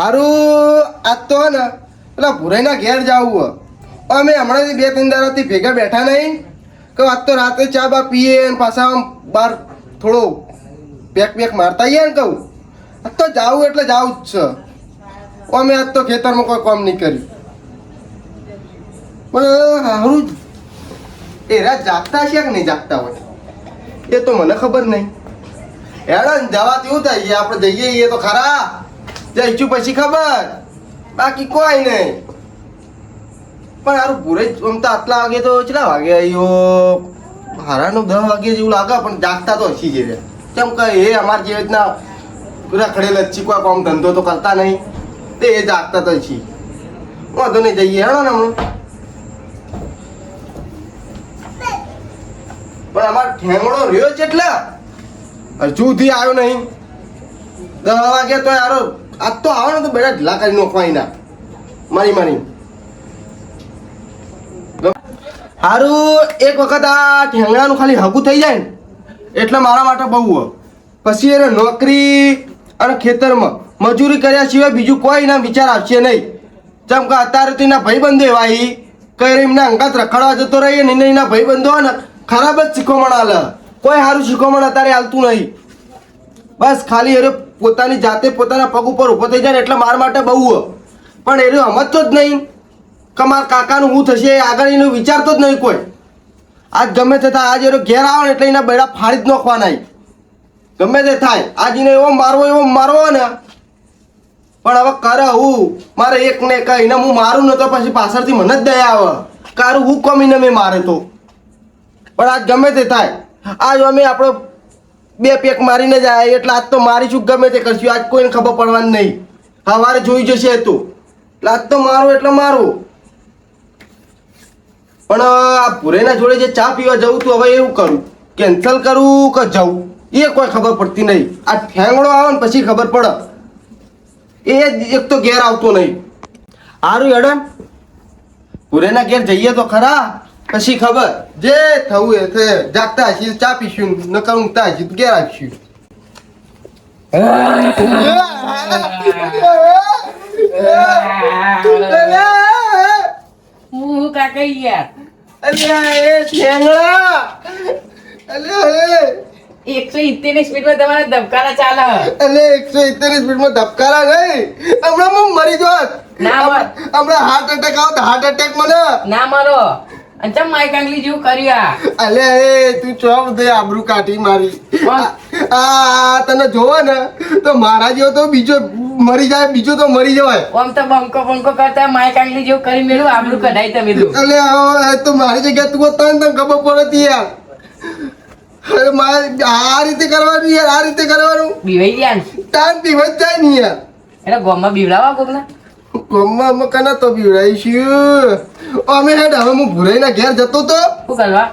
હારું, આજ તો ને, પેલા ભુરાઈના ઘેર જાવું અમે હમણાંથી બે ત્રણ દાડાથી ભેગા બેઠા નહીં. કે આજ તો રાતે ચા બા પીએ અને પાછા આમ બહાર થોડો પેક પેક મારતા આવીએ ને કહું. આજ તો જાવું એટલે જાવું જ છે. અમે આજ તો ખેતરમાં કોઈ કામ નહીં કર્યું. પણ હારું એ રાત જાગતા છે કે નહીં જાગતા હોય? એ તો મને ખબર નહીં. હેડો જવા તેવું થાય? આપણે જઈએ, એ તો ખરા. જઈશું પછી ખબર? બાકી કોઈ નહીં. પણ હારું પૂરે જ આમ તો આટલા વાગે તો કેટલા વાગે આવ્યો હારાનું દસ વાગે જેવું લાગે, પણ જાગતા તો હસી જઈએ કેમ કે એ અમારે જેવી રીતના રખડેલ જ કોઈ કામ ધંધો તો કરતા નહીં. તે એ જાગતા તો છીએ વાંધો નહીં, જઈએ હેડો ને હમણાં. પણ અમારો ઠેંગડો રહ્યો છે એટલે. હજુ સુધી આવ્યો નહીં. દસ વાગે તો યારો આજ તો આવે ને તો બેટા ઢીલા કરી નાખવા એના મારી મારી. હારું, એક વખત આ ઠેંગણાનું ખાલી હગું થઈ જાય ને, એટલે મારા માટે બહુ. પછી એને નોકરી અને ખેતરમાં મજૂરી કર્યા સિવાય બીજું કોઈ એના વિચાર આવશે નહીં. જેમ કે અત્યારે તો એના ભાઈબંધો એવા ઈ કઈ એમના અંગાત રખડવા જતો રહીએ ને એને ભાઈબંધો હોય ને ખરાબ જ શીખવણ આલે કોઈ સારું શીખવણ અત્યારે હાલતું નહીં. બસ ખાલી એ પોતાની જાતે પોતાના પગ ઉપર ઊભો થઈ જાય એટલે મારા માટે બહુ પણ એ સમજતો જ નહીં કે મારા કાકાનું હું થશે આગળ એનું વિચારતો જ નહીં કોઈ. આજ ગમે તે થાય, આજ એનો ઘેર આવે ને એટલે એના બેડા ફાડી જ નાખવાના ગમે તે થાય, આજ એને એવો મારવો એવો મારવો ને. પણ હવે કરે હું? મારે એક ને કહીને હું મારું ને તો પછી પાછળથી મને જ દયા આવે. કારું હું કમીને મેં મારે તો? પણ આજ ગમે તે થાય. આજ અમે આપણો બે પેક મારીને જાય એટલે આજ તો મારીશું ગમે તે કરશું? આજ કોઈને ખબર પડવાની નહીં. સવારે જોઈ જશે તો. એટલે આજ તો મારો એટલે મારો. પણ આ ભુરેના જોડે જે ચા પીવા જવું તું હવે એવું કરું. કેન્સલ કરું કે જવું એ કોઈ ખબર પડતી નહીં. આ ઠેંગણો આવે ને પછી ખબર પડે. એ જ એક તો ઘેર આવતો નહીં. સારું હેડન ભુરેના ઘેર જઈએ તો ખરા. પછી ખબર? જે થવું એ થયે જાગતા હશી ચા પીશું નકર ઊંઘતા હશી ઘેર આવીશું હું કાકા યાર અલ્યા એ ઠેંગડા અલ્યા એ! એકસો ઇત્તેરની સ્પીડમાં તમારા ધબકારા ચાલે. અલે એકસો સિત્તેર સ્પીડમાં ધબકારા નહીં. હમણાં હું મરી જોત. ના મર. હમણાં હાર્ટ એટેક આવો હાર્ટ એટેક મને. ના મારો. અને ચમ માઈક આંગલી જેવું કર્યા અલે એ તું ચો બધે આબરૂ કાઢી મારી? આ તને જોવો ને તો મારા જેવો તો બીજો મરી જાય બીજો તો મરી જવાય. આમ તો બંકો બંકો કરતા માઈક આંગલી જેવું કરી મેળું આબરું કઢાઈ તમે તો અલે તો મારી જગ્યા તું તને તને ખબર પડતી યાર. અરે મારે આ રીતે કરવાનું યાર આ રીતે કરવાનું. બીવાઈ ગયા તાન પીવત જાય ને યાર. એટલે ગોમમાં બીવડાવા કોક ના ગમમાં અમે કના તો પીવડાવીશું અમે હેડ હવે હું ભુરાઈના ઘેર જતો તો. શું કરવા?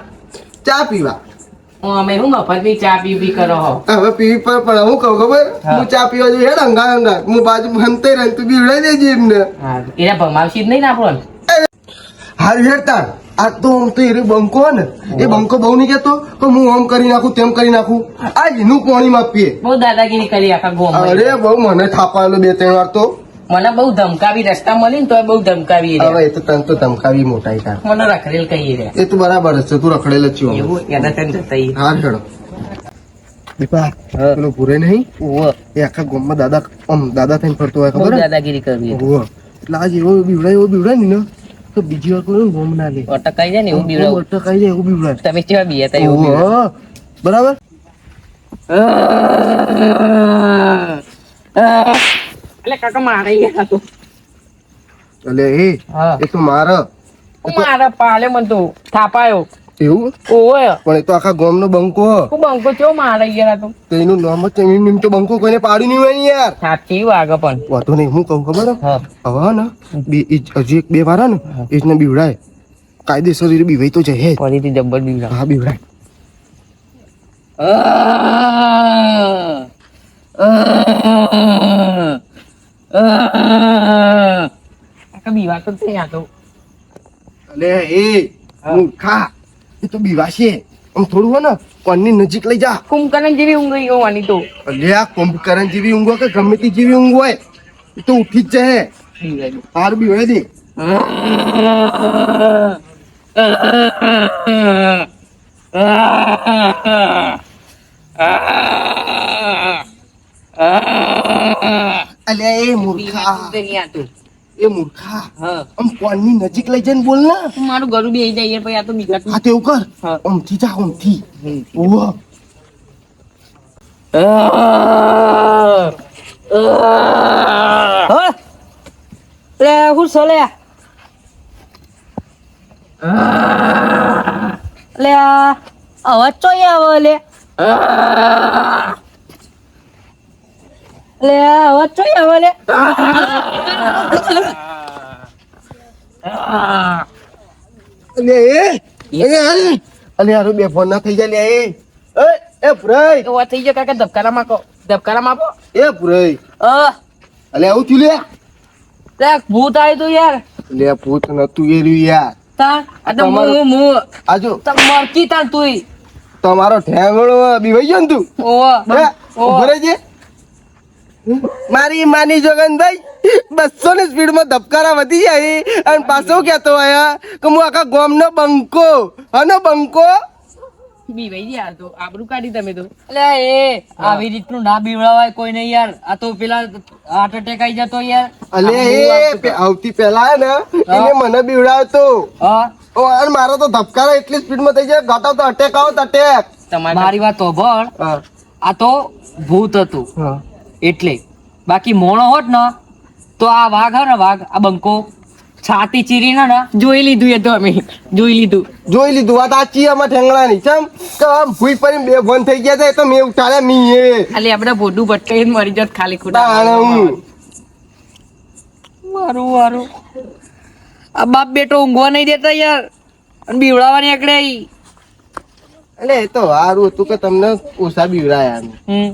ચા પીવા. અમે હું મફતની ચા પી પી કરો હો? હવે પીવી પર પણ હું કહું ખબર? હું. ચા પીવા જોઈએ હેડ અંગા અંગા હું બાજુ ભમતે રહે તું બીવડાઈ દેજે એમને. એના ભમાવશી જ નહીં ના આપણો? હાલ હેડતા આ તો આમ તો એ બંકો ને. એ બંકો બહુ નહીં કેતો કે હું આમ કરી નાખું તેમ કરી નાખું. આ એનું પાણીમાં પીએ. બહુ દાદાગીરી કરી આખા ગોમ અરે બહુ મને થાપાયેલો બે ત્રણ વાર તો. મને બહુ ધમકાવી રસ્તા મળી ને તો બહુ ધમકાવી હવે એ તો તને તો ધમકાવી મોટાઈ મને રખડેલ કહી રે એ તો બરાબર છે તું રખડેલ જ છું એવું એના તને જતાઈ હા ચડો દીપા પેલો ભૂરે નહીં? એ આખા ગામમાં દાદા આમ દાદા થઈને ફરતો હોય ખબર દાદાગીરી કરવી. એટલે આજ એવો બીવડાય એવો બીવડાય ને તો બીજી વાર કોઈ ગોમ ના લે. અટકાઈ જાય ને એવું અટકાઈ જાય એવું બીવડાય. તમે કેવા બીયા તા એવું બરાબર? એટલે કાકા મારે ગયા તો. એટલે એ એ તો મારે. મારે પાલે મન તો થાપાયો. એવું? ઓય પણ એ તો આખા ગામનો બંકો. હ. હું બંકો ચો મારે ગયા તો? તેનું નામ જ. એમ તો બંકો કોઈને પાડી નહીં હોય યાર. સાચી વાગે પણ. વાતો નહીં હું કહું ખબર? હા. હવે ને બે હજી એક બે વાર ને એ ને બીવડાય. કાયદેસર રીતે બીવાય તો જાય જ. ફરીથી જબ્બર બીવડાય. હા બીવડાય. કાકા બીવા છે એ મૂર્ખા એ તો બીવાશે આમ થોડું હોય ને કોણની નજીક લઈ જા કુંભકરણ જેવી ઊંઘ હોવાની તો અલે આ કુંભકરણ જેવી ઊંઘ કે ગમે તે જેવી હોય એ તો ઉઠી જ જાય. હારું બી હોય દે અલ્યા એ મૂર્ખા. એ મૂર્ખા. હા. કોણની નજીક લઈ જઈને બોલ ને. મારું ગળું બે જાય યાર, પછી આ તો બીજા હા તેવું કર. હા. ઓમથી જા ઓમથી. ઓહો લે હું લે અવાજ ચોઈ આવે લે. લે અવાજ ચોય આવે લે. અલે એ એ અલે હારું બે ફોન ના થઈ જાય લે એ. એ પુરાઈ. તો વાત થઈ ગયો કાકા ધબકારા માકો. ધબકારા માં આપો એ પુરાઈ. અ. અલે આવું થયું લે? લે ભૂત આવ્યું તું યાર. લે ભૂત નતું એ રહ્યું યાર. તા આ તો તમારો- હું હું. આજુ તા મરકી તાર તુંય. તમારો ઠેંગણો બીવાઈ ગયો ને તું? ઓવો? ઊભો રહેજે. મારી માની જોગનભાઈ બસો ની સ્પીડમાં ધબકારા વધી જાય અને પાછો કેતો આયા કે હું આખા ગોમ નો બંકો હનો બંકો? બીવાઈ ગયા તો આબરૂ કાઢી તમે તો. એ આવી રીતનું ના બીવડાવાય કોઈ નહીં યાર. આ તો પેલા હાર્ટ એટેક આવી જતો યાર. અલે એ આવતી પેલા હે ને એને મને બીવડાવતો. હા. ઓ, અને મારો તો ધબકારા એટલી સ્પીડમાં થઈ જાય ગાતા તો અટેક આવો તો અટેક તમારે મારી વાત તો ભણ આ તો ભૂત હતું. એટલે બાકી મોણો હોત ને તો આ વાઘ હે ને વાઘ આ બંકો છાતી ચીરીને ને જોઈ લીધું એ તો અમે જોઈ લીધું. જોઈ લીધું વાત આચી આમાં ઠેંગણાની ચમ? કે આમ ભૂઈ પડીને બે ફોન થઈ ગયા હતા તો મેં ઉઠાડ્યા મી એ. ખાલી આપણે ભોડું ભટકાઈને મરી જત ખાલી ખોટા મારું મારું. આ બાપ બેટો ઊંઘવા નહીં દેતા યાર અને બીવડાવવાની એકડે. એટલે એ તો સારું હતું કે તમને ઓછા બીવડાયા હમ.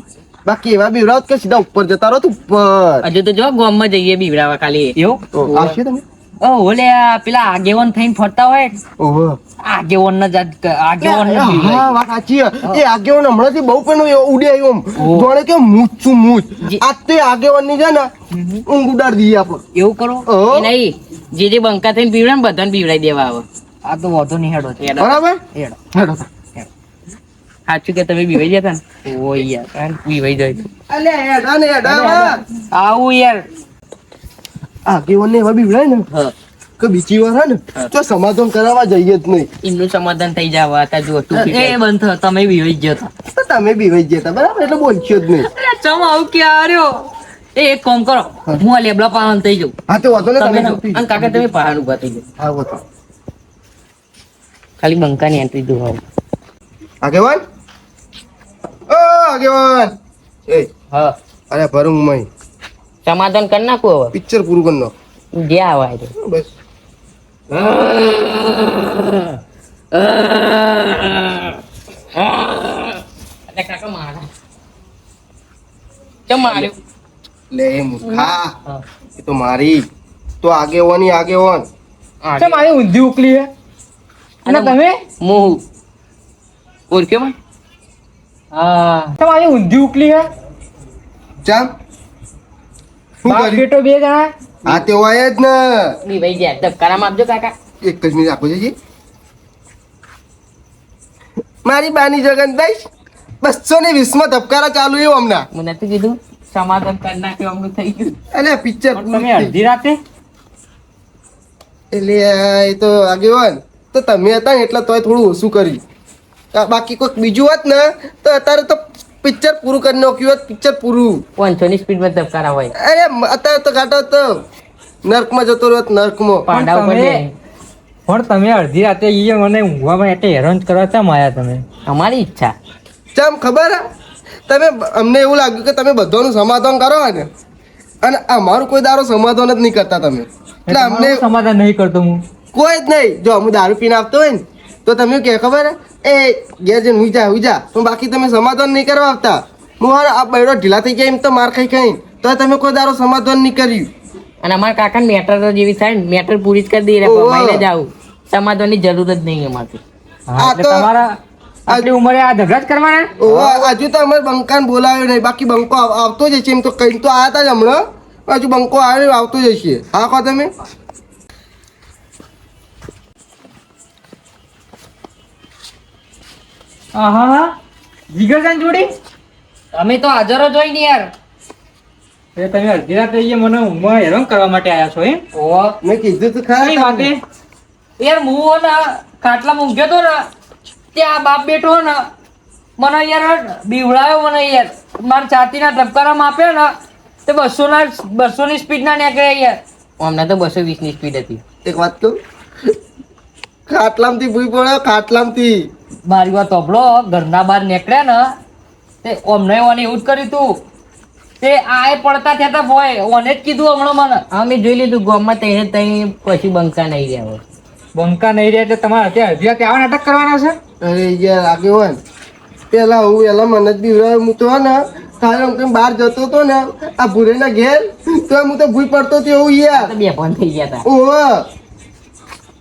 બાકી એવા બીવડાવ કે સીધા ઉપર જતા રહો તું ઉપર. હજુ તો જો ગામમાં જઈએ બીવડાવા ખાલી એવું? આવશે તમે? ઓલે પેલા આગેવન થઈને ફરતા હોય. ઓહો. આગેવન ના જાત આગેવન એ, હા વાત સાચી છે. એ આગેવાન હમણાંથી બહુ પેલું ઉડે આવ્યું આમ. જાણે કે મૂછ છું મૂછ. આ તે આગેવનની છે ને ઊંઘ ઉડાડી દઈએ આપણે. એવું કરો. નહીં જે જે બંકા થઈને બીવડે ને બધાને બીવડાઈ દેવા આવે. આ તો વધુ નહીં હેડો હેડો. બરાબર? હેડો. હેડો. સાચું કે તમે બીવાઈ જતા ને? ઓ યાર બીવાઈ જાય તો. અલે હેડા ને હેડા આવું યાર. આગેવાન ને એવા બીવડાય ને? હા. કે બીજી વાર ને તો સમાધાન કરાવવા જઈએ જ નહીં. એમનું સમાધાન થઈ જાય હતા જો તું એ બંધ તમે બીવાઈ ગયો તો તમે બીવાઈ ગયા બરાબર? એટલે બોલશો જ નહીં. અરે ચમ આવું કે આર્યો? એ એક કામ કરો હું. આ લેબડા પાલન થઈ જાઉં. હા તો વાતો ને તમે તમે અને કાકા તમે પહાડ ઊભા થઈ જાવ હા વાતો ખાલી બંકાની એન્ટ્રી દો આગેવાન? ઓ આગેવાન. એ હા. અરે ભરું મય સમાધાન કરી નાખું હવે? પિક્ચર પૂરું કરી નાખ. જે આવાય રે બસ. અરે કાકા મારા. ચમ માર્યો? લે એ મૂર્ખા. એ તો મારી. તો આગેવાની આગેવાન. ચમ આવી ઊંધી ઉકલી હે? અને તમે? મોહ ઓળખ્યો મને? હા. તમારી ઊંધી ઉકલી હે? ચાલ. શું કરી બેટો બે જણા. આ તે હોય જ ને. બીવાઈ જાય ધબકારામાં આપજો કાકા. એક જ મિનિટ આપો છે મારી બાની જગનભાઈ બસો ને વીસમાં ધબકારા ચાલુ એવું હમણાં. મને નથી કીધું સમાધાન કરી નાખ્યું અમનું થઈ ગયું. અલે પિક્ચર તમે અડધી રાતે? એટલે એ તો આગેવાન તો તમે હતા ને એટલે તોય થોડું ઓછું કર્યું. આ બાકી કોઈક બીજું હોત ને તો અત્યારે તો પિક્ચર પૂરું કરી નાખ્યું હોત પિક્ચર પૂરું. પાંચસો ની સ્પીડમાં ધબકારા હોય. અરે અત્યારે તો ગાટો તો નર્કમાં જતો રહ્યો હોત, નર્કમાં. પાંડા ઉપર પણ તમે અડધી રાતે ઈ મને ઊંઘવા માટે હેરાન કરવા ચમ આયા તમે? અમારી ઈચ્છા. ચમ ખબર? હે? તમે અમને એવું લાગ્યું કે તમે બધાનું સમાધાન કરો ને. અને અમારું કોઈ દારો સમાધાન જ નહીં કરતા તમે. એટલે અમને સમાધાન નહીં કરતો હું. કોઈ જ નહીં. જો અમે દારૂ પીને આપતો હોય ને તો તમે કે ખબર? એ ઘેર જઈને ઉજા હું પણ બાકી તમે સમાધાન નહીં કરવા આવતા. હું હાર આ બૈડો ઢીલા થઈ ગયા એમ તો માર ખાઈ ખાઈ. તો તમે કોઈ દારો સમાધાન નહીં કર્યું. અને અમારા કાકા મેટર તો જેવી થાય ને મેટર પૂરી જ કરી દઈએ. મહિને જ આવું. સમાધાન જરૂર જ નહીં અમારથી. હા, તો- તમારા આટલી ઉંમરે આ ઝઘડા જ કરવાના? ઓહો, હજુ તો અમારે બંકાને બોલાવ્યો નહીં બાકી બંકો આવતો જ છે એમ તો કઈ તો આવ્યા હતા જ હમણાં. હજુ બંકો આવે આવતો જશે હા કહો તમે. આહા જીગરજાન જોડી? અમે તો હાજર જ હોય ને યાર. એ તમે અડધી રાત રહીએ મને ઊંઘમાં હેરાન કરવા માટે આવ્યા છો એમ? ઓ. મેં કીધું તું ખરી વાતે? યાર હું ને ખાટલામાં ઊંઘ્યો તો ને ત્યાં બાપ બેઠો ને મને યાર બીવડાયો મને યાર. મારા છાતીના ધબકારા આપ્યા ને તે બસો ના બસો ની સ્પીડ ના નીકળ્યા યાર. અમને તો બસો વીસની સ્પીડ હતી. એક વાત કહું? ખાટલામથી ભૂઈ પડ્યો ખાટલામથી. મારી વાત તોબલો ઘરના બહાર નીકળ્યા ને તે અમને ઓને એવું જ કર્યું તું. તે આય પડતા થયા તા ભોય ઓને જ કીધું હમણાં મને. અમે જોઈ લીધું ગામમાં તઈ તઈ પછી બંકા નહીં રહ્યા હોય. બંકા નહીં રહ્યા એટલે તમારે અત્યારે હજી ત્યાં નાટક કરવાના છે? અરે યાર આગેવાન પેલા હું પેલા મને જ બીવડાવ્યો હું તો ને તારે હું બહાર જતો હતો ને આ ભૂરેના ઘેર તો હું તો ભૂઈ પડતો હતો એવું યાર. તો બે ફોન થઈ ગયા હતા ઓહો.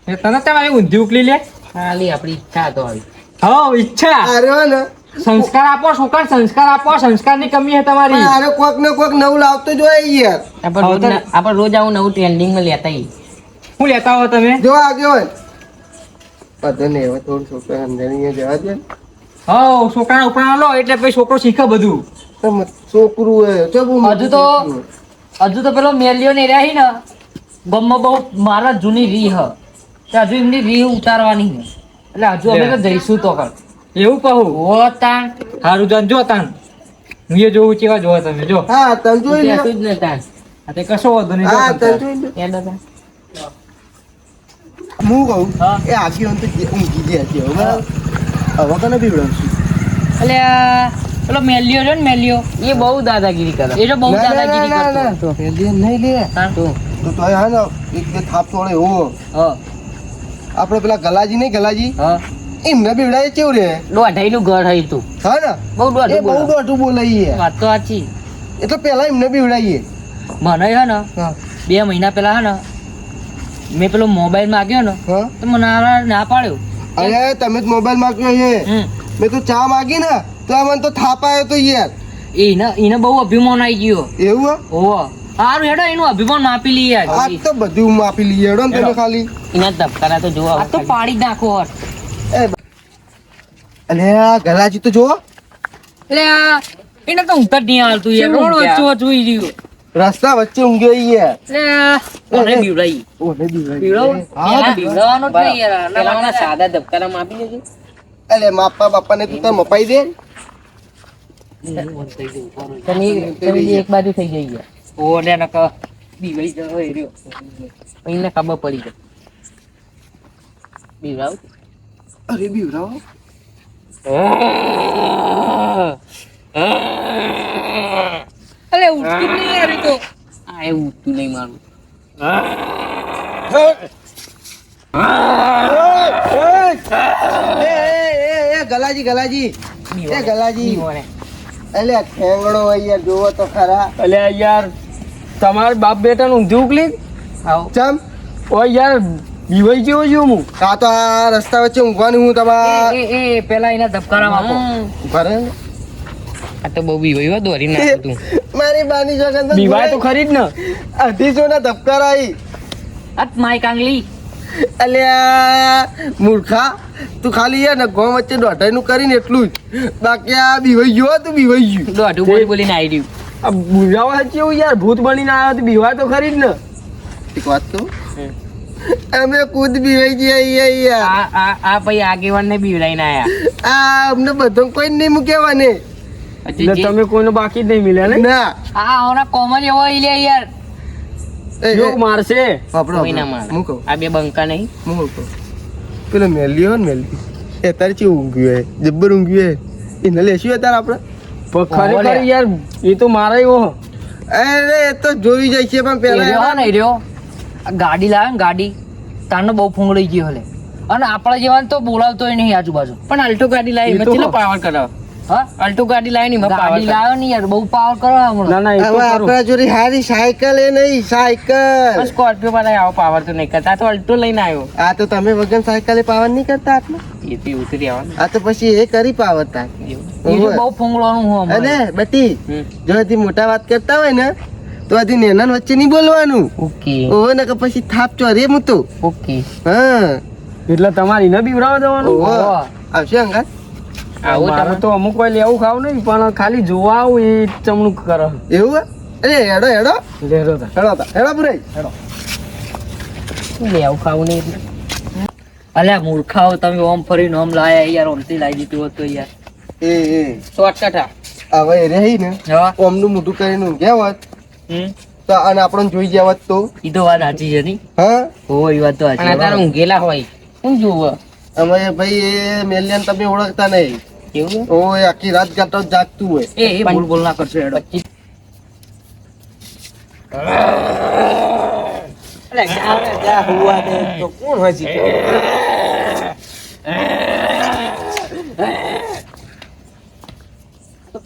તને તમે ઊંધી ઉકલી લે? ખાલી આપણી ઈચ્છા તો આવી. હા ઈચ્છા. અરે ને. સંસ્કાર આપો છોકરા સંસ્કાર આપો સંસ્કારની કમી છે તમારી. અરે કોક ને કોક નવું લાવતો જ હોય યાર. આપણે રોજ ના- આપણે રોજ આવું નવું ટ્રેન્ડિંગમાં લેતા. શું લેતા હો તમે? જો આગેવાન બધો ને. હવે થોડું છોકરા અંદર જવા દે હા છોકરા ઉપરાણ લો એટલે પછી છોકરો શીખે બધું. છોકરું હજુ તો હજુ તો પેલો મેલ્યો ને રહ્યા ને. ગમમાં બહુ મારા જૂની રી હ તે હજુ એમની રી ઉતારવાની છે. એટલે હજુ અમે તો જઈશું તો કર એવું કહું ઓ તાણ સારું જાન જો તાન હું એ જોઉં કેવા જોવા તમે જો હા તન જોઈ લે તું જ ને તાન. આ તે કશો વાંધો નહીં હા તન જોઈ લે? હું કહું એ આખી અંત ઊંઘી ગયા છે હવે હવે કને બીવડાવશું એટલે પેલો મેલ્યો છે ને મેલ્યો એ બહુ દાદાગીરી કરે એ તો બહુ દાદાગીરી કરતો એમ નહીં લે તાણ. તો તો હે ને એક બે થાપ તોડે હો હા આપણે પેલા ગલાજી નહીં ગલાજી? હા. એમને બીવડાય કેવું રે? દોઢાઈનું ઘર હતું તું. હા ને? બહુ દોઢું બહુ. દોઢું બોલાઈએ. વાત તો સાચી. એટલે પેલા એમને બીવડાઈએ. મને હે ને બે મહિના પેલા હે ને મેં પેલો મોબાઈલ માગ્યો ને તો મને ના પાડ્યો. અરે તમે જ મોબાઈલ માંગ્યો છે. મેં તો ચા માગી ને તો મને તો થાપ આવ્યો તો યાર. એને એને બહુ અભિમાન આવી ગયો. એવું હે? ઓહો સારું હેડો એનું અભિમાન માપી લઈએ આ તો બધું માપી લઈએ હેડો ને તમે ખાલી. એના ધબકારા તો જોવા આ તો પાડી નાખો હોત. અલે આ ગલાજી તો જો અલે આ એને તો ઊંઘ જ નહીં આવતું યાર. રોડ વચ્ચે વચ્ચે ઊઈ રહ્યું. રસ્તા વચ્ચે ઊંઘ્યો ઈ યાર આ કોને ઓને બીવડાઈ? હા, પેલા બીવડાવવાનું જ નહીં યાર. આના સાદા ધબકારા માપી દેજો અલે માપા બાપાને તું તો મપાઈ દે. તમે તમે એક બાજુ થઈ જઈ ગયા ઓ લે નકર બીવાઈ જતો એ રહ્યો. એને ખબર પડી ગઈ બીવડાવ અરે બીવડાવો અલે ઉઠતું નહીં અરે તો. આ એ ઉઠતું નહીં મારું. એ, એ, એ, એ, ગલાજી ગલાજી. એ ગલાજી. બીવોને. ખેંગડો યાર જોવો તો ખરા. અલ્યા યાર તમારા બાપ બેટા નું ઊંધી ઉકલી આવો. ચમ? ઓય યાર બીવાઈ જેવો છું હું? આ તો આ રસ્તા વચ્ચે ઊંઘવાની હું તમાર એ પેલા એના ધબકારા આપો. ને. આ તો બહુ બીવાઈ હોય દોરી ના તું. મારી બાની જોગન તો બીવાય તો ખરી જ ને. અઢીસો ના ધબકારા આવી અત માય કાંગલી અલ્યા મૂર્ખા તું ખાલી યાર ને ગો વચ્ચે દોઢાઈનું કરીને એટલું જ. બાકી આ બીવાઈ ગયો તું બીવાઈ ગયું. દોઢું બોલી બોલીને આવી રહ્યું. આ બુજાવા કેવું યાર ભૂત બનીને આવ્યો તો બીવાય તો ખરી જ ને. એક વાત કહું? અમે ખુદ બીવાઈ ગયા યાર યાર આ આ આ પછી આગેવાન ને બીવડાઈને આયા. આ અમને બધો કોઈ નહીં મૂકેવા ને હજી એટલે જે- તમે કોઈનો બાકી જ નહીં મિલ્યા ને? ના. આ ઓના કોમન એવો ઈલે લે યાર. એ, એ, યોગ મારશે. આપણો કોઈ ના. મારે. હું આ બે બંકા નહીં. મૂકો પેલો મેલી હોય ને મેલ્યો. એ તારે ચી ઊંઘ્યું હે? જબ્બર ઊંઘ્યું હે? એને લેશું તાર આપણે? પણ ખરેખર યાર એ તો મારા એવો અરે એ તો જોઈ જાય છે પણ એ રહ્યો ને રહ્યો. ગાડી લાવે ને ગાડી. તારનો બહુ ફૂંગળી ગયો હલે. અને આપણા જેવાને તો બોલાવતો નહીં આજુબાજુ. પણ અલ્ટો ગાડી લાવી એ એમાં પાવર કરાવ હા? અલ્ટો ગાડી લાવી નહીં એમાં ગાડી લાવ્યો નહીં યાર બહુ પાવર કરો હમણાં. ના એ હવે આપણા જોડે હારી સાયકલ એ નહીં સાયકલ. સ્કોર્પિયો વાળા આવો પાવર તો નહીં કરતા. આ તો અલ્ટો લઈને આવ્યો. આ તો તમે વગર સાયકલે પાવર નહીં કરતા આટલા? એ તો ઉતરી આવવાનું. આ તો પછી એ કરી પાવર તાર. એવું. એ બહુ ફૂંગળવાનું હું અને બટી જો હજી મોટા વાત કરતા હોય ને તો આથી નેના વચ્ચે નહીં બોલવાનું. ઓકે. ઓહો ને કે પછી થાપ ચોરે હું તો ઓકે. હા. એટલે તમારી ઓહો. આવશે આવું તમે. તો અમુક વાર લેવું ખાવ નહીં પણ ખાલી જોવા આવું એ ચમણું કરે. એવું હે? અરે હેડો હેડો. લેરો તા. હેડો તા હેડો લેવું ખાવું નહીં એટલે? અલ્યા મૂર્ખાઓ તમે ઓમ ફરીને ઓમ લાયા યાર ઓમથી લાવી દીધું હતું યાર. એ એ. શોર્ટકટ હા હવે એ રહી ને ઓમનું મોઢું કરીને ઊંઘ્યા હોત હમ. તો અને આપણને જોઈ ગયા હોત તો? એ તો વાત સાચી છે ની. હા? હો એ વાત તો સાચી અને. ઊંઘેલા હોય. શું જોવે? અમે ભાઈ એ મેલિયન તમે ઓળખતા નહીં. કેવું ઓ એ આખી રાત ગાતો જાગતું હોય. એ એ બોલ બોલ ના કરશો હેડો. અરે જા જા હુવા દે? તો કોણ હોય છે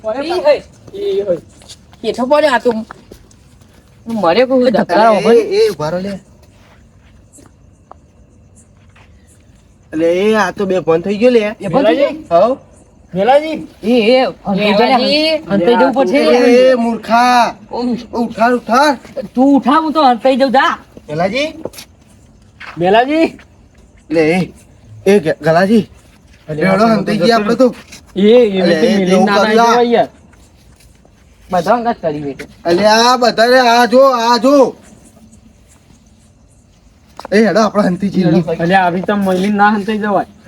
કા? હેઠો પડ્યો આ તો મરે કોઈ ધક્કા એ એ લે એટલે એ આ તો બે ફોન થઈ ગયો લે એ ભલે હવ મેલાજી એ એ અંતઈ અંતઈ જવું પડશે એ એ મૂર્ખા ઉઠાર ઉઠાર તું ઉઠા હું તો અંતઈ જઉં જા ગલાજી મેલાજી લે એ ગલાજી રેડો હંતાઈ ગયા આપણે તો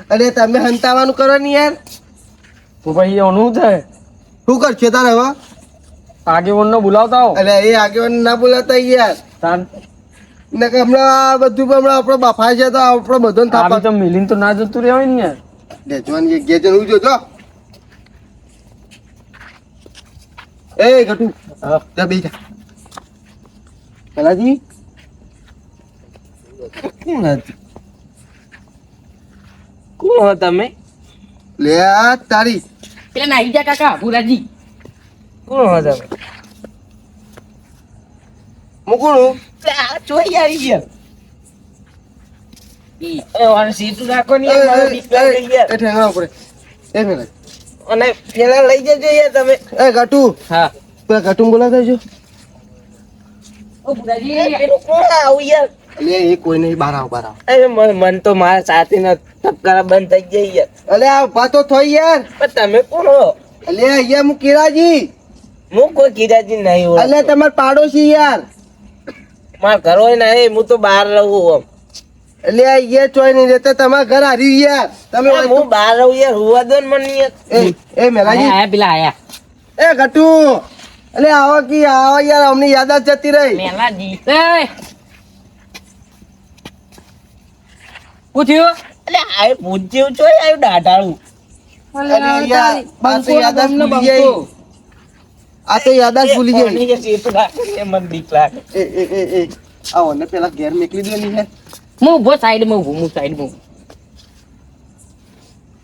અરે તમે હંતાવાનું કરો ને યાર. તો ભાઈ એનું થાય શું કરશે તારે હવે? આગેવાન નો બોલાવતા હો અલે એ આગેવાન ના બોલાતા યાર. ને કે હમણાં આ બધું હમણાં આપણો બફાય છે તો આપણો બધો આવી તો મિલિંદ તો ના જતું રહેવાય ને યાર. જગ્યા જરૂર હું જોજો. એ ગટુ. જા બે જા. કલાજી કોણ હતી? કોણ હો તમે? લે આ તારી. પેલા નાઈ જા કાકા ભુરાજી કોણ હો તમે? હું કોણ હું? ચોઈ આવી ગયા. એ વાન સીટું રાખો એ, એ, એ, એ ઠેંગણા ઉપર. એક મિનિટ અને પેલા લઈ જજો યાર તમે. એ ગટુ. હા. પેલા ગટુ બોલાવતા જો એ કોઈ નહીં બાર આવ બાર આવ. મન તો મારા સાથીના ધબકારા બંધ થઈ જાય યાર. અલે આ થઈ યાર. પણ તમે કોણ હો? અલે અહીંયા હું કિરાજી. હું કોઈ કિરાજી નહીં. અલે તમાર પાડોશી યાર. મારા ઘર હોય ને હું તો બહાર રહું આમ. એટલે આ યે ચોય નહીં રહેતા તમારા ઘર હારી યાર તમે હું બહાર રહું યાર હોવા દો ને મને એ એ મેલાજી આયા પેલા આયા એ ગટુ એટલે આવો કી આવો યાર અમને યાદ જ જતી રહી મેલાજી એ પૂછ્યું એટલે આ પૂછ્યું છો આવ્યું દાઢાળું આ તો યાદ જ ભૂલી જાય આ તો યાદ જ ભૂલી જાય એ સીટું રાખે ને મને બીક લાગે એ એ એ એ આવો ને પેલા ઘેર મેકલી દે ની હું ઊભો સાઈડમાં ઊભો હું સાઈડમાં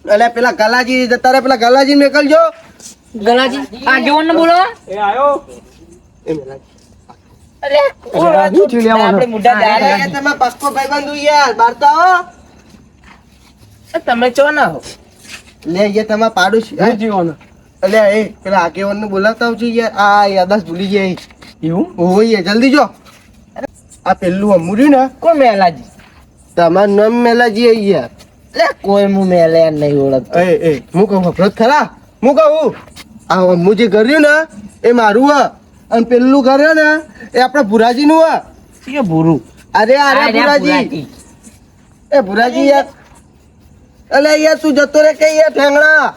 એટલે પેલા ગલાજી જતા રહે પેલા ગલાજી મેકલજો. ગલાજી આગેવાન ને બોલો. એ આયો. એ જલ્દી જો. આ પેલું અમુર્યું ને. કોણ મેલાજી તમારું નામ મેલાજી આઈ યાર લે કોઈ હું મેલે નહીં ઓળખતો. એ એ હું કહું વપરાત ખરા? હું કહું આ અમ્મુ જે કર્યું ને એ મારું હ અને પેલું કરે ને એ આપણા ભુરાજી નું હ કે ભૂરું. અરે અરે ભુરાજી. એ ભુરાજી યાર. અલે યાર તું જતો રે કે યાર ઠેંગણા?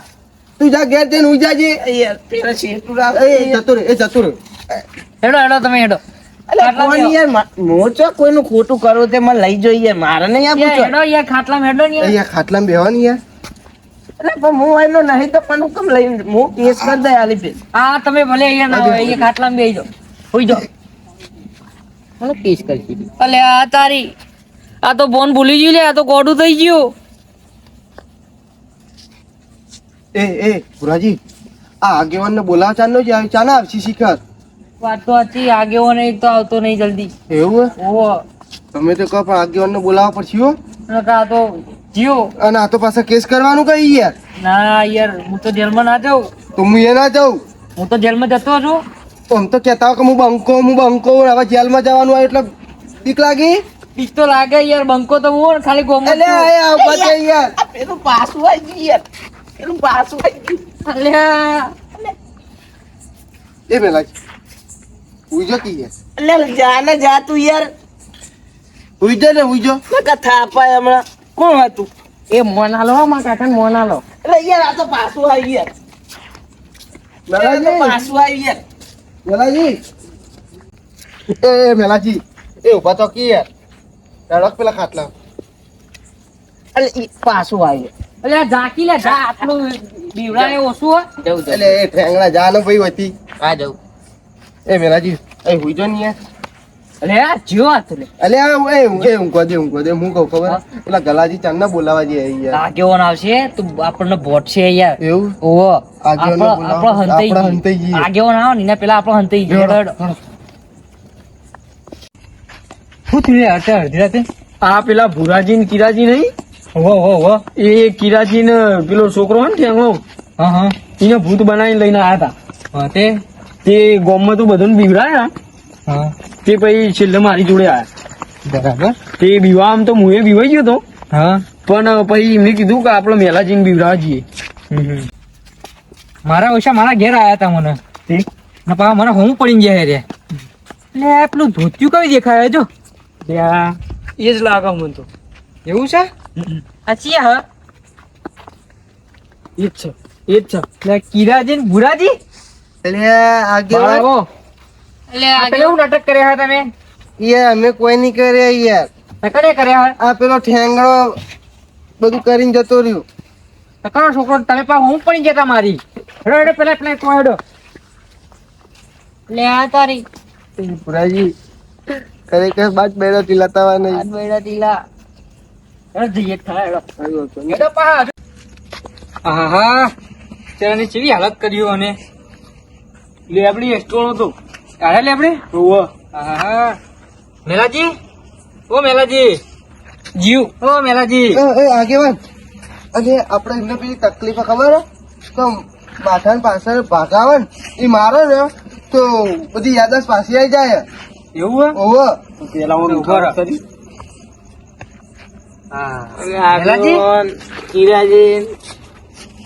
તું જા ઘેર જઈને ઉઈ જાજી યાર પેલા સીટું એ એ જતો રે એ જતો રે. હેડો હેડો તમે હેડો. યાર કોઈનું ખોટું કરું તે મને લઈ જોઈએ મારે નહીં આપું યાર, હેડો યાર ખાટલામાં હેડો ને યાર. અહીંયા બેહવાની યાર. અરે પણ હું એનો નહીં તો પણ કેમ લઈ હું કેસ કરી દે આલી પે આ તમે ભલે અહીંયા ના હોય અહીંયા બેહી જાઓ. હોઈ જાઓ. મને કેસ કરી અલે આ તારી આ તો બોન ભૂલી ગયું લે આ તો ગોડું થઈ ગયું. એ એ ભુરાજી આ આગેવાનને બોલાવ ચાનો જ ચાના આવશે શિખર. વાત તો સાચી આગેવો નહીં તો આવતો નહીં જલ્દી. એવું? ઓહો. તમે તો કહો પણ આગેવાનને બોલાવવા પડશે હો. નકર તો જીઓ. અને આ તો પાછા કેસ કરવાનું કઈ યાર? ના યાર હું તો જેલમાં ના જાઉં. તો હું એ ના જાઉં? હું તો જેલમાં જતો છું. આમ તો કહેતા હોય કે હું બંકો હું બંકો હવે જેલમાં જવાનું હોય એટલે બીક લાગી? બીક તો લાગે યાર બંકો તો હું ખાલી ગોમત અલે આ ઊભા થઈ યાર. પેલું પાછું આવી ગયું યાર. પેલું પાસું આવી ગયું. અલે એ મેલાજી ઉઈજો કી એટલે જા ને જા તું યાર. ઉઈજો ને ઉઈજો? મેં કથા અપાય હમણાં. કોણ હતું? એ મોનાલો હો મારા કાકા મોનાલો એટલે યાર આ તો પાછું આવી યાર. મેલાજી. પાછું આવી યાર. મેલાજી. એ મેલાજી. એ ઊભા તો કી યાર. રડક પેલા ખાટલા. એટલે ઈ પાછું આવી અલ્યા ઝાંકી લે જા આટલું બીવડાને ઓછું એટલે એ ઠેંગણા જાનો ભાઈ હતી આ જવું એ એ હાથ લે. અલે આ એ એ હું કહું ખબર? પેલા ગલાજી ચાંદના બોલાવા જઈએ યાર. આગેવાન આવશે તું આપણને ભોટ છે યાર. એવું? ઓહો. આગેવાનને આપણો આપણો હંતાઈ આપણે હંતાઈ ગઈ. જઈએ. આગેવાન આવો ને પેલા આપણો હંતાઈ ગઈ. હેડો, હેડો, હેડો. શું થયું યાર અડધી રાતે? આ પેલા ભુરાજી ને કિરાજી નહીં હો ઓહો. એ કિરાજી ને પેલો છોકરો હોય ને ઠેંગણો હા હા. એને ભૂત બનાવીને લઈને આયા હતા. તે? તે ગામમાં તો બધું બીવડાયા. હા. તે પછી છેલ્લે મારી જોડે આયા. બરાબર. તે બીવા આમ તો મુએ બીવાઈ ગયો તો. હા. પણ પછી એમને કીધું કે આપણે મેલાજીને બીવડાવવા જઈએ. મારા ઓછા મારા ઘેર આયા હતા મને. ને પાછા મને હું પડી ગયા રે. એટલે આપનું પેલું ધોતિયું કઈ દેખાય જો એ જ લાગે મને તો. એવું છે? અચી હા? એ જ છે એ જ છે. એટલે કિરાજી ને ભુરાજી? એટલે આગેવાન એટલે આ કેવું નાટક કર્યા હતા તમે? યાર અમે કોઈ નહીં કર્યા યાર. નકરે કર્યા આ પેલો ઠેંગણો બધું કરીને જતો રહ્યું. નકરો છોકરો? તમે પા હું પડી જતા મારી. હેડો હેડો પેલા પેલા તો લે આ તારી. પુરાજી ખરેખર બાદ બેડા તિલાતાવા હાથ નહીં. બૈડા તીલા હેડો જઈએ થાય હેડો. હેડો પા આહા તેની કેવી હાલત કર્યું અને? લેબડી એસ્ટ્રોલ હતો. કાઢે લે આપણે ઓવો આહા. મેલાજી? ઓ મેલાજી. જીવ. ઓ મેલાજી. એ, આગેવાન. અને આપણે એમને પેલી તકલીફ ખબર હે? તો માથાની પાછળ ભાગાવે ને એ મારો ને તો બધી યાદાશ પાછી આવી જાય એવું ઓવો પેલા હું ઊભા. કરી હા. મેલાજી? કિરાજી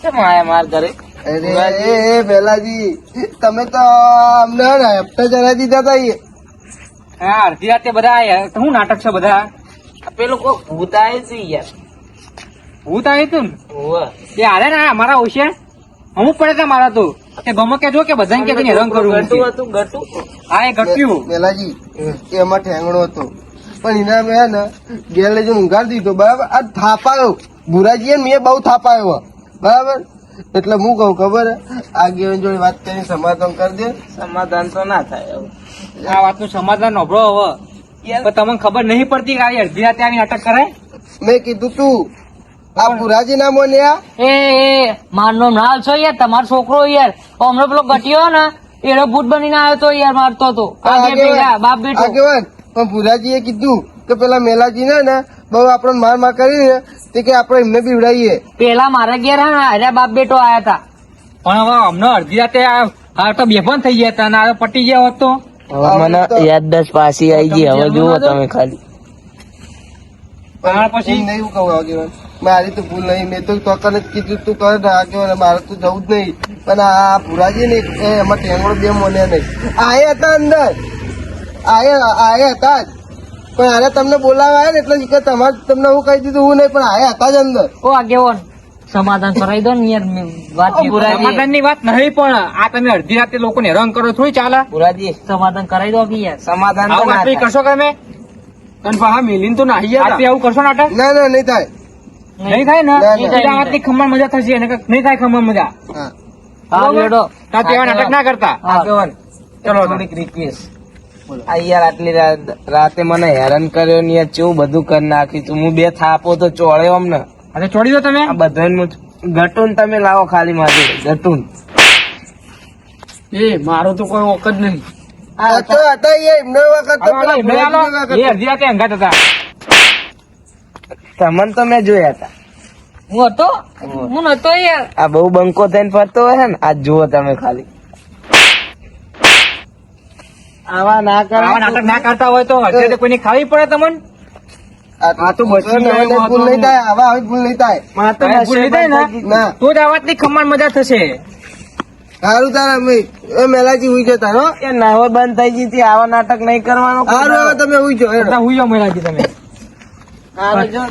કેમ આયા માર ઘરે. અરે ભેલાજી. તમે તો અમને હે હપ્તા જરા દીધા તા હા અડધી રાતે બધા શું નાટક છે બધા? પેલું કોઈ ભૂત હતું યાર. ભૂત આવ્યું તું એ હાલે ને અમારા મારા ઓછે અમુક પડે તા મારા તો. તે ગમો કે જો કે બધાને કે રંગ કરું હતું હા એ ઘટ્યું પેલાજી એમાં ઠેંગણો હતો. પણ એના મેં ને ગેલે જો ઊંઘાડી દીધો બરાબર? આ થાપાયો. ભુરાજીએ મેં બહુ થાપાયો. બરાબર? એટલે હું કહું ખબર? આગેવાન જોડે વાત કરી સમાધાન કરી દે. સમાધાન તો ના થાય હવે આ વાતનું સમાધાન નોભળો હવે. તમને ખબર નહીં પડતી કે આવી અડધી રાતે આની અટક કરે? મેં કીધું તું આ ભુરાજી ના એ એ માર નામ ના છો યાર તમારો છોકરો યાર. હમણાં પેલો ગટિયો ને એનો ભૂત બનીને આવ્યો તો યાર મારતો હતો બાપ બેટો. પણ ભુરાજીએ કીધું કે પેલા મેલાજી ને ને બહુ આપણને માર માર કરીને તે કે આપણે એમને બીવડાવીએ પેલા મારા ઘેર હે ને બાપ બેટો આયા હતા પણ હવે અમને અડધી રાતે આ તો બેભાન થઈ ગયા હતા અને પટી ગયા હોત તો. મને યાદદાસ્ત પાછી આવી ગઈ હવે જુઓ તમે ખાલી. પછી નહીં કહું આગેવાન મારી તો ભૂલ નહીં મેં તો તોકને જ કીધું તું કર ને આગેવાન મારે તો જવું જ નહીં. પણ આ ભુરાજી ને એમાં ટેંગડો બે મોન્યા નહીં. આયા હતા અંદર. આયા આયા હતા જ. પણ આને તમને બોલાવ્યા ને એટલે કે તમારે તમને હું કહી દીધું હું નહીં પણ આયા હતા જ અંદર. ઓ આગેવાન સમાધાન કરાવી દો ને યાર વાત સમાધાનની વાત નહીં પણ આ તમે અડધી રાતે લોકોને હેરાન કરો થોડી ચાલે. પુરાજી સમાધાન કરાવી દો કે યાર? સમાધાન તો ના કરશો તમે મિલીન તો નાહી આવું કરશો નાટક? ના ના નહીં થાય. નહીં થાય ને? ના, ના. આટલી ખમણ મજા થશે અને નહીં થાય ખમણ મજા. હા. હા લેડો ત્યાં નાટક ના કરતા. આગેવાન ચલો થોડીક રિક્વેસ્ટ આ યાર આટલી રાતે મને હેરાન કર્યો ને યાર કેવું બધું કરી નાખ્યું તું? હું બે થાપો તો ચોળ્યો અમને. અરે ચોડી દો તમે? આ બધાનું ગટુન તમે લાવો ખાલી મારી. ગટુન. એ મારો તો કોઈ વખત જ નહીં. આ તો એ એમનો વખત તો એ અડધી રાતે અંગાત હતા? તમને તો મેં જોયા હતા. હું હતો? હું નતો યાર. આ બહુ બંકો થઈને ફરતો હોય ને આ જુઓ તમે ખાલી. આવા ના આવા નાટક ના કરતા હોય તો હશે કોઈની ખાવી પડે તમને આ તો બસી હવે જાય હવે ભૂલ નહીં થાય હવે આવી ભૂલ નહીં થાયમાં તો હવે ભૂલી નશીબ ને? થઈ ગઈ. ના તો જ આ વાતની ખમ્માન મજા થશે સારું તારા એ મેલાજી ઉઈ જતા હો એ નવો બંધ થઈ ગઈ હતી આવા નાટક નહીં કરવાનો સારું હવે તમે ઉઈ જાઓ હેડો. હું મેળાજી તમે સારું જો.